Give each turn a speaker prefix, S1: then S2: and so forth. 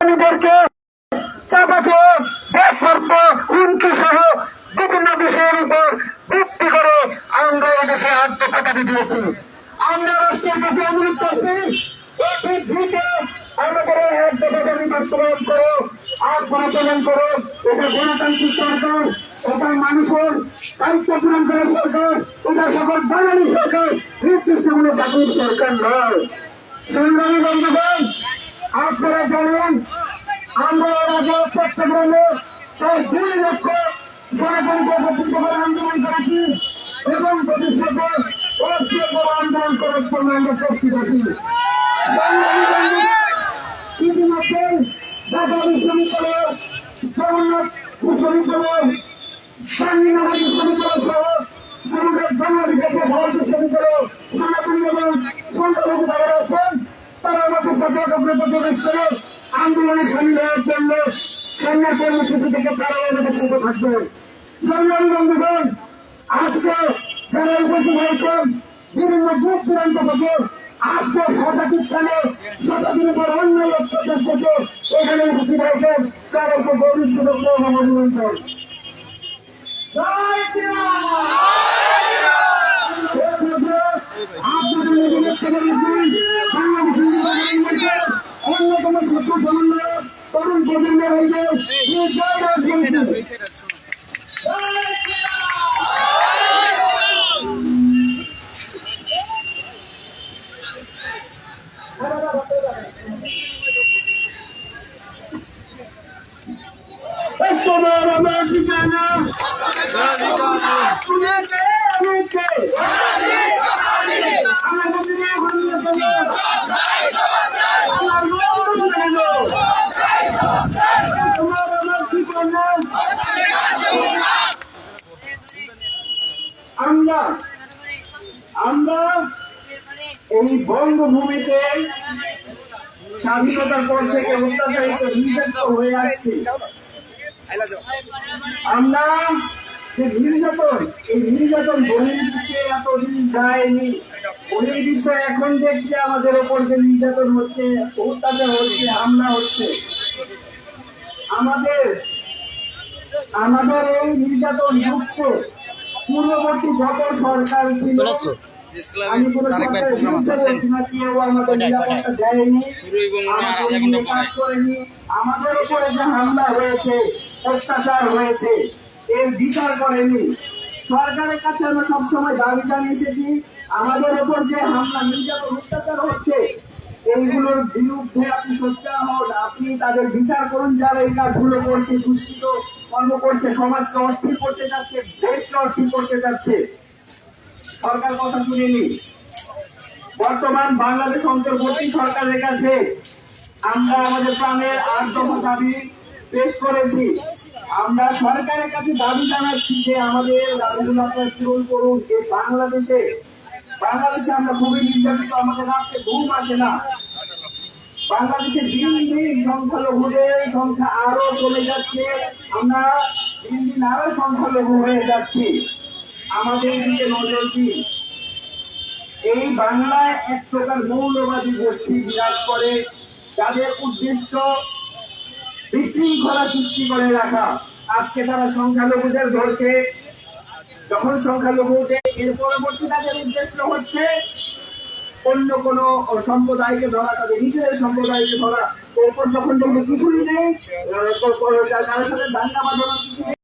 S1: নিজেদেরকে চাপাচে দেশ স্বার্থ হুমকি সহ বিভিন্ন বিষয়ের উপর ভিত্তি করে আমরা এদেশে আত্মপ্রকাশে দিয়েছি। আমরা রাষ্ট্রের কাছে অনুরোধ করছি অতি দ্রুত আমাদের সরকার নয়। সংগ্রামী বন্ধুগণ আপনারা জানেন, আমরা আগে চট্টগ্রামে প্রায় দুই লক্ষ জনগণকে একত্রিত করে আন্দোলন করেছি এবং ভবিষ্যতে আন্দোলন করার জন্য আমরা প্রস্তুত আছি। ইতিমধ্যেই ঢাকা বিশ্ববিদ্যালয় জগন্নাথ বিশ্ববিদ্যালয় স্বামীনগর বিশ্ববিদ্যালয় সহ সমগ্র বাংলাদেশের যে ভারত বিশ্ববিদ্যালয় সনাতনী এবং সংখ্যালঘু ভাইয়েরা আছেন তারা করে আন্দোলনে সামিল হওয়ার জন্য সামনের কর্মসূচি থেকে তারা আমাদের সাথে থাকবেন সংগ্রামী বন্ধুগণ, আজকে যারা উপস্থিত হয়েছেন, বিভিন্ন দূর দূরান্ত থেকে, আজকে শতাধিক স্থানে শতাধিকের উপর অন্য অত্যাচার থেকে এখানে উপস্থিত হয়েছেন তাদেরকে গরিব এবং অভিনন্দন আপনাদের নিজেদের থেকে আমরা আমরা এই বঙ্গভূমিতে স্বাধীনতার পর থেকে অত্যাচারিত নির্যাতিত হয়ে আসছি। আমরা যে নির্যাতন এই নির্যাতন বহির্বিশ্বে এতদিন যায়নি। বহির্বিশ্বে এখন দেখছে আমাদের ওপর যে নির্যাতন হচ্ছে অত্যাচার হচ্ছে হামলা হচ্ছে। আমাদের আমাদের এই নির্যাতন মুক্ত পূর্ববর্তী যত সরকার ছিল আমি কোনো সরকারের বিরুদ্ধে বলছি না কেউ আমাদের নিরাপত্তা দেয়নি। আমাদের কাজ করেনি। আমাদের উপরে যে হামলা হয়েছে অত্যাচার হয়েছে। এর বিচার করেনি। সরকারের কাছে আমরা সবসময় দাবি জানিয়ে এসেছি, আমাদের ওপর যে হামলা, নির্যাতন, অত্যাচার হচ্ছে, এইগুলোর বিরুদ্ধে আপনি সোচ্চার হন, আপনি তাদের বিচার করুন, যারা এই কাজগুলো করছে, দুষ্কৃত কর্ম করছে, সমাজকে অস্থির করতে চাচ্ছে, দেশকে অস্থির করতে চাচ্ছে। সরকার কথা শুনিনি। বর্তমান বাংলাদেশ অন্তর্বর্তী সরকারের কাছে আমরা আমাদের প্রাণের দফা দাবি পেশ করেছি। আমরা সরকারের কাছে দাবি জানাচ্ছি যে আমাদের দাবিগুলো আপনারা পূরণ করুন যে বাংলাদেশে বাংলাদেশে আমরা খুবই নির্যাতিত, আমাদের রাত্রে ঘুম আসে না। বাংলাদেশে দিন দিন সংখ্যালঘুদের সংখ্যা আরও কমে যাচ্ছে, আমরা দিন দিন আরও সংখ্যালঘু হয়ে যাচ্ছি। আমাদের দিকে নজর দিন এই বাংলায় এক প্রকার মৌলবাদী গোষ্ঠী বিরাজ করে, যাদের উদ্দেশ্য বিশৃঙ্খলা সৃষ্টি করে রাখা। আজকে তারা সংখ্যালঘুদের ধরছে। যখন সংখ্যালঘুদের এর পরবর্তী তাদের উদ্দেশ্য হচ্ছে অন্য কোন সম্প্রদায়কে ধরা, তাদের নিজেদের সম্প্রদায়কে ধরা। তখন যখন দেখবে কিছুই নেই, তার সাথে দাঙ্গা বাঁধানো কিছু নেই।